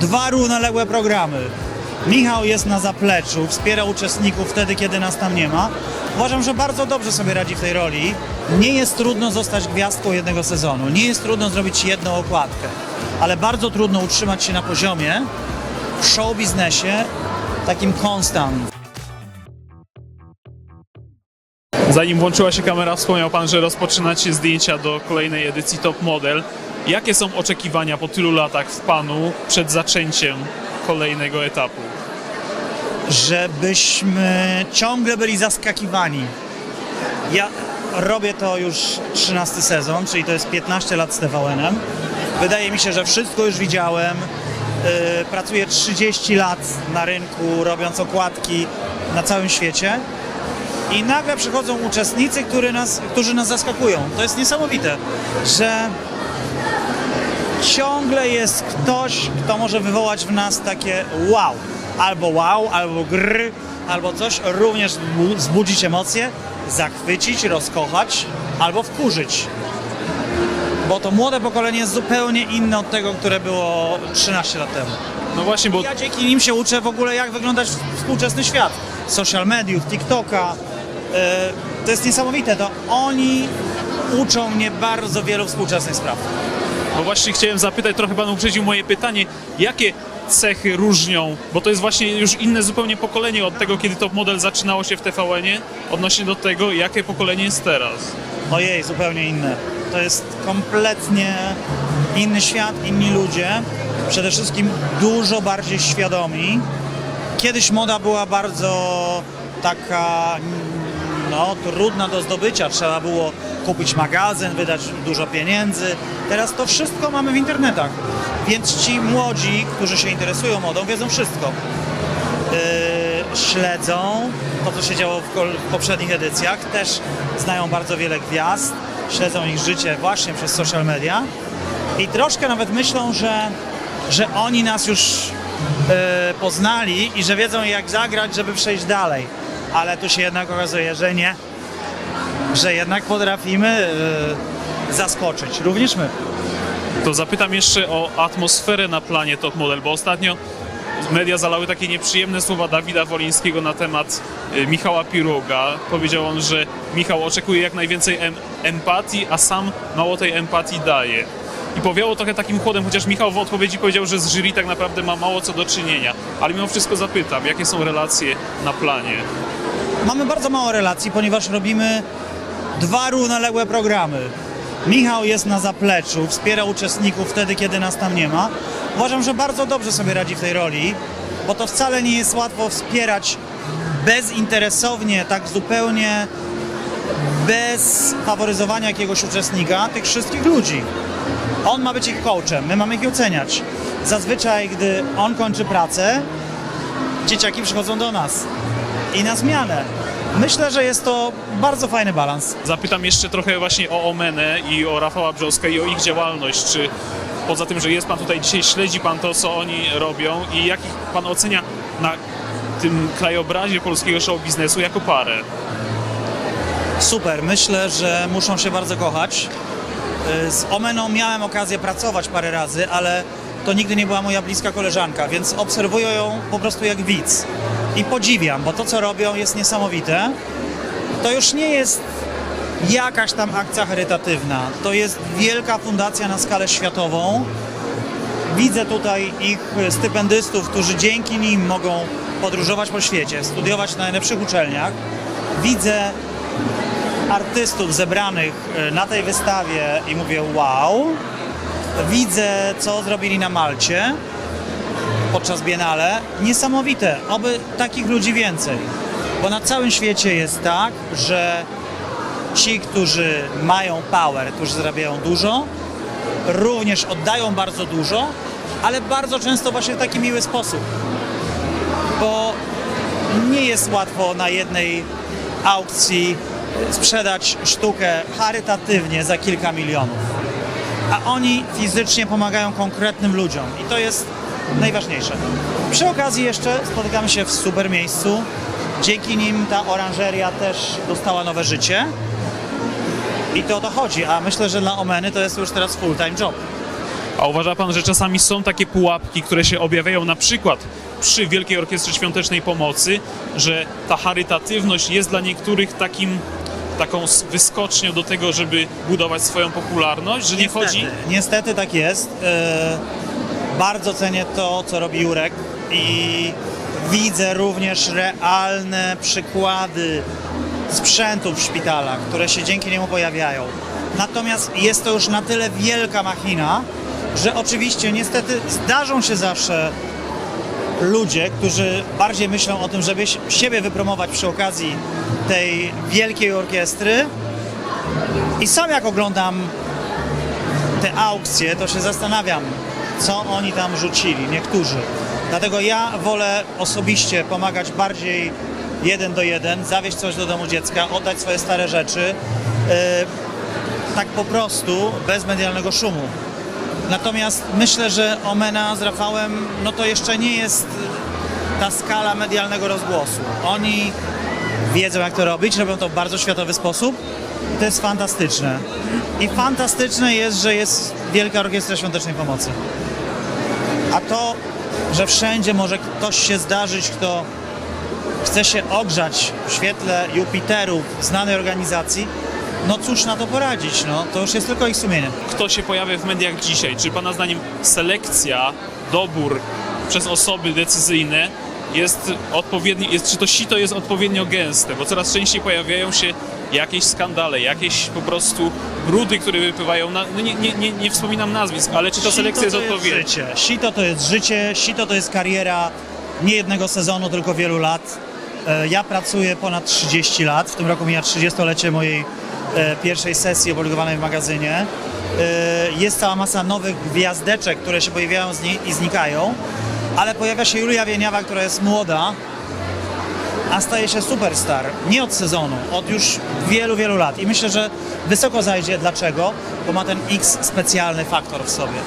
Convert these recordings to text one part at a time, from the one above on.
dwa równoległe programy. Michał jest na zapleczu, wspiera uczestników wtedy, kiedy nas tam nie ma. Uważam, że bardzo dobrze sobie radzi w tej roli. Nie jest trudno zostać gwiazdką jednego sezonu, nie jest trudno zrobić jedną okładkę, ale bardzo trudno utrzymać się na poziomie w show biznesie takim konstant. Zanim włączyła się kamera, wspomniał Pan, że rozpoczynacie zdjęcia do kolejnej edycji Top Model. Jakie są oczekiwania po tylu latach w Panu przed zaczęciem kolejnego etapu? żebyśmy ciągle byli zaskakiwani. Ja robię to już 13 sezon, czyli to jest 15 lat z TVN-em. Wydaje mi się, że wszystko już widziałem. Yy, pracuję 30 lat na rynku, robiąc okładki na całym świecie. I nagle przychodzą uczestnicy, który nas, którzy nas zaskakują. To jest niesamowite, że ciągle jest ktoś, kto może wywołać w nas takie wow. Albo wow, albo gry, albo coś. Również zbu- wzbudzić emocje, zachwycić, rozkochać, albo wkurzyć. Bo to młode pokolenie jest zupełnie inne od tego, które było 13 lat temu. No właśnie, bo Ja dzięki nim się uczę w ogóle, jak wyglądać współczesny świat. Social mediów, TikToka. E, To jest niesamowite. To oni uczą mnie bardzo wielu współczesnych spraw. Bo właśnie chciałem zapytać, trochę Pan uprzedził moje pytanie, jakie cechy różnią, bo to jest właśnie już inne zupełnie pokolenie od tego, kiedy Top Model zaczynało się w TVN-ie, odnośnie do tego, jakie pokolenie jest teraz. Ojej, zupełnie inne. To jest kompletnie inny świat, inni ludzie. Przede wszystkim dużo bardziej świadomi. Kiedyś moda była bardzo taka no, trudna do zdobycia. Trzeba było kupić magazyn, wydać dużo pieniędzy. Teraz to wszystko mamy w internetach. Więc ci młodzi, którzy się interesują modą, wiedzą wszystko. Yy, śledzą to, co się działo w, w poprzednich edycjach. Też znają bardzo wiele gwiazd, śledzą ich życie właśnie przez social media i troszkę nawet myślą, że, że oni nas już yy, poznali i że wiedzą jak zagrać, żeby przejść dalej. Ale tu się jednak okazuje, że nie. Że jednak potrafimy yy, zaskoczyć. Również my. To zapytam jeszcze o atmosferę na planie Top Model, bo ostatnio media zalały takie nieprzyjemne słowa Dawida Wolińskiego na temat y, Michała Piruga. Powiedział on, że Michał oczekuje jak najwięcej em empatii, a sam mało tej empatii daje. I powiało trochę takim chłodem, chociaż Michał w odpowiedzi powiedział, że z jury tak naprawdę ma mało co do czynienia. Ale mimo wszystko zapytam, jakie są relacje na planie? Mamy bardzo mało relacji, ponieważ robimy dwa równoległe programy. Michał jest na zapleczu, wspiera uczestników wtedy, kiedy nas tam nie ma. Uważam, że bardzo dobrze sobie radzi w tej roli, bo to wcale nie jest łatwo wspierać bezinteresownie, tak zupełnie bez faworyzowania jakiegoś uczestnika, tych wszystkich ludzi. On ma być ich coachem, my mamy ich oceniać. Zazwyczaj, gdy on kończy pracę, dzieciaki przychodzą do nas i na zmianę. Myślę, że jest to bardzo fajny balans. Zapytam jeszcze trochę właśnie o Omenę i o Rafała Brzoska i o ich działalność. Czy poza tym, że jest Pan tutaj dzisiaj, śledzi Pan to, co oni robią i jak ich Pan ocenia na tym krajobrazie polskiego show biznesu jako parę? Super, myślę, że muszą się bardzo kochać. Y, Z Omeną miałem okazję pracować parę razy, ale to nigdy nie była moja bliska koleżanka, więc obserwuję ją po prostu jak widz. I podziwiam, bo to co robią jest niesamowite. To już nie jest jakaś tam akcja charytatywna. To jest wielka fundacja na skalę światową. Widzę tutaj ich stypendystów, którzy dzięki nim mogą podróżować po świecie, studiować na najlepszych uczelniach. Widzę artystów zebranych e, na tej wystawie i mówię wow. Widzę, co zrobili na Malcie podczas Biennale. Niesamowite. Oby takich ludzi więcej. Bo na całym świecie jest tak, że ci, którzy mają power, którzy zarabiają dużo, również oddają bardzo dużo, ale bardzo często właśnie w taki miły sposób. Bo nie jest łatwo na jednej aukcji sprzedać sztukę charytatywnie za kilka milionów. A oni fizycznie pomagają konkretnym ludziom i to jest najważniejsze. Przy okazji jeszcze spotykamy się w super miejscu. Dzięki nim ta oranżeria też dostała nowe życie. I to o to chodzi, a myślę, że dla Omeny to jest już teraz full-time job. A uważa pan, że czasami są takie pułapki, które się objawiają na przykład przy Wielkiej Orkiestrze Świątecznej Pomocy, że ta charytatywność jest dla niektórych takim, taką wyskocznią do tego, żeby budować swoją popularność, że nie Niestety, chodzi... Niestety tak jest. Bardzo cenię to, co robi Jurek i widzę również realne przykłady sprzętów w szpitalach, które się dzięki niemu pojawiają. Natomiast jest to już na tyle wielka machina, że oczywiście niestety zdarzą się zawsze ludzie, którzy bardziej myślą o tym, żeby si- siebie wypromować przy okazji tej wielkiej orkiestry. I sam jak oglądam te aukcje, to się zastanawiam, co oni tam rzucili, niektórzy. Dlatego ja wolę osobiście pomagać bardziej jeden do jeden, zawieźć coś do domu dziecka, oddać swoje stare rzeczy, yy, tak po prostu, bez medialnego szumu. Natomiast myślę, że Omena z Rafałem, no to jeszcze nie jest ta skala medialnego rozgłosu. Oni wiedzą jak to robić, robią to w bardzo światowy sposób to jest fantastyczne. I fantastyczne jest, że jest Wielka Orkiestra Świątecznej Pomocy. A to, że wszędzie może ktoś się zdarzyć, kto chce się ogrzać w świetle Jupiterów znanej organizacji, no cóż na to poradzić, no to już jest tylko ich sumienie. Kto się pojawia w mediach dzisiaj? Czy pana zdaniem selekcja, dobór przez osoby decyzyjne jest odpowiedni, jest, czy to sito jest odpowiednio gęste? Bo coraz częściej pojawiają się jakieś skandale, jakieś po prostu brudy, które wypływają, na, no nie, nie, nie, nie wspominam nazwisk, ale czy ta selekcja jest Sito to odpowiednia? życie. Sito to jest życie, sito to jest kariera nie jednego sezonu, tylko wielu lat. E, Ja pracuję ponad 30 lat. W tym roku mija 30-lecie mojej e, pierwszej sesji opublikowanej w magazynie. E, Jest cała masa nowych gwiazdeczek, które się pojawiają i znikają, ale pojawia się Julia Wieniawa, która jest młoda, a staje się superstar. Nie od sezonu, od już wielu, wielu lat. I myślę, że wysoko zajdzie. Dlaczego? Bo ma ten X specjalny faktor w sobie.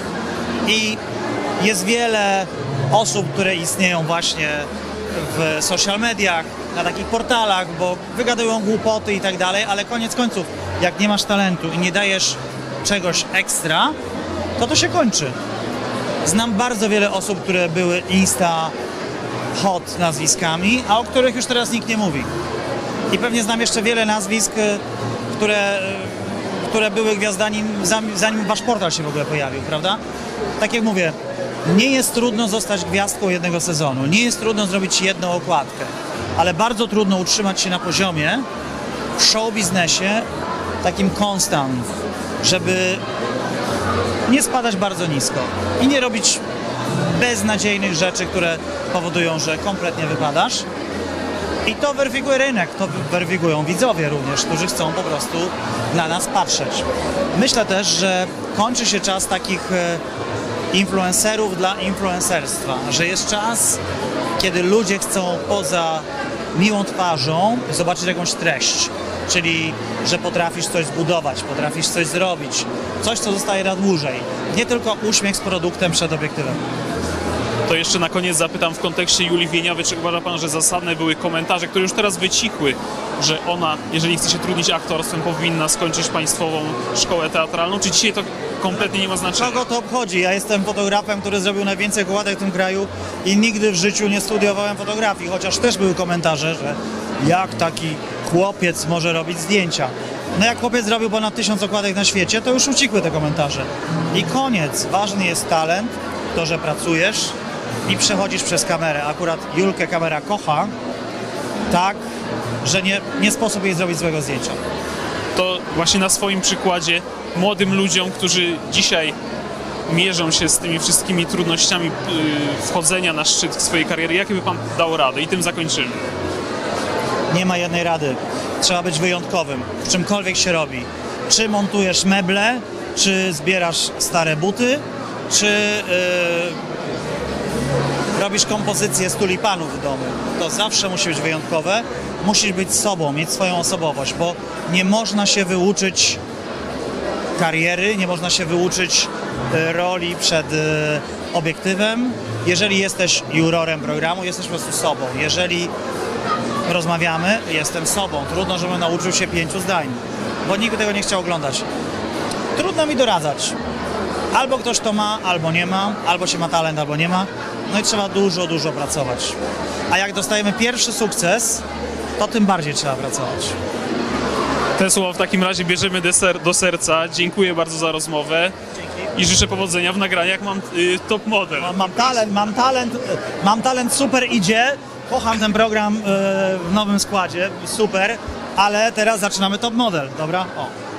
I jest wiele osób, które istnieją właśnie w social mediach, na takich portalach, bo wygadują głupoty i tak dalej, ale koniec końców, jak nie masz talentu i nie dajesz czegoś ekstra, to to się kończy. Znam bardzo wiele osób, które były insta hot nazwiskami, a o których już teraz nikt nie mówi. I pewnie znam jeszcze wiele nazwisk, y, które, y, które były gwiazdami zanim, wasz portal się w ogóle pojawił, prawda? Tak jak mówię, nie jest trudno zostać gwiazdką jednego sezonu, nie jest trudno zrobić jedną okładkę, ale bardzo trudno utrzymać się na poziomie w show biznesie takim konstant, żeby nie spadać bardzo nisko i nie robić beznadziejnych rzeczy, które powodują, że kompletnie wypadasz. I to weryfikuje rynek, to weryfikują widzowie również, którzy chcą po prostu na nas patrzeć. Myślę też, że kończy się czas takich e, influencerów dla influencerstwa, że jest czas, kiedy ludzie chcą poza miłą twarzą zobaczyć jakąś treść. Czyli, że potrafisz coś zbudować, potrafisz coś zrobić, coś, co zostaje na dłużej. Nie tylko uśmiech z produktem przed obiektywem. To jeszcze na koniec zapytam w kontekście Julii Wieniawy, czy uważa pan, że zasadne były komentarze, które już teraz wycichły, że ona, jeżeli chce się trudnić aktorstwem, powinna skończyć państwową szkołę teatralną? Czy dzisiaj to kompletnie nie ma znaczenia? Kogo to obchodzi? Ja jestem fotografem, który zrobił najwięcej okładek w tym kraju i nigdy w życiu nie studiowałem fotografii, chociaż też były komentarze, że jak taki chłopiec może robić zdjęcia. No jak chłopiec zrobił ponad tysiąc okładek na świecie, to już ucichły te komentarze. I koniec. Ważny jest talent, to, że pracujesz i przechodzisz przez kamerę. Akurat Julkę kamera kocha tak, że nie, nie sposób jej zrobić złego zdjęcia. to właśnie na swoim przykładzie młodym ludziom, którzy dzisiaj mierzą się z tymi wszystkimi trudnościami yy, wchodzenia na szczyt swojej kariery, jakie by pan dał radę? I tym zakończymy. Nie ma jednej rady. Trzeba być wyjątkowym w czymkolwiek się robi. Czy montujesz meble, czy zbierasz stare buty, czy yy, robisz kompozycję z tulipanów w domu. To zawsze musi być wyjątkowe. Musisz być sobą, mieć swoją osobowość, bo nie można się wyuczyć kariery, nie można się wyuczyć e, roli przed e, obiektywem. Jeżeli jesteś jurorem programu, jesteś po prostu sobą. Jeżeli rozmawiamy, jestem sobą. Trudno, żebym nauczył się pięciu zdań, bo nikt tego nie chciał oglądać. Trudno mi doradzać. Albo ktoś to ma, albo nie ma, albo się ma talent, albo nie ma. No i trzeba dużo, dużo pracować. A jak dostajemy pierwszy sukces, to tym bardziej trzeba pracować. Te słowa w takim razie bierzemy do serca. Dziękuję bardzo za rozmowę i życzę powodzenia w nagraniach. Mam y, top model. Mam, mam talent, mam talent, mam talent, super idzie. Kocham ten program e, w nowym składzie, super, ale teraz zaczynamy top model, dobra? O.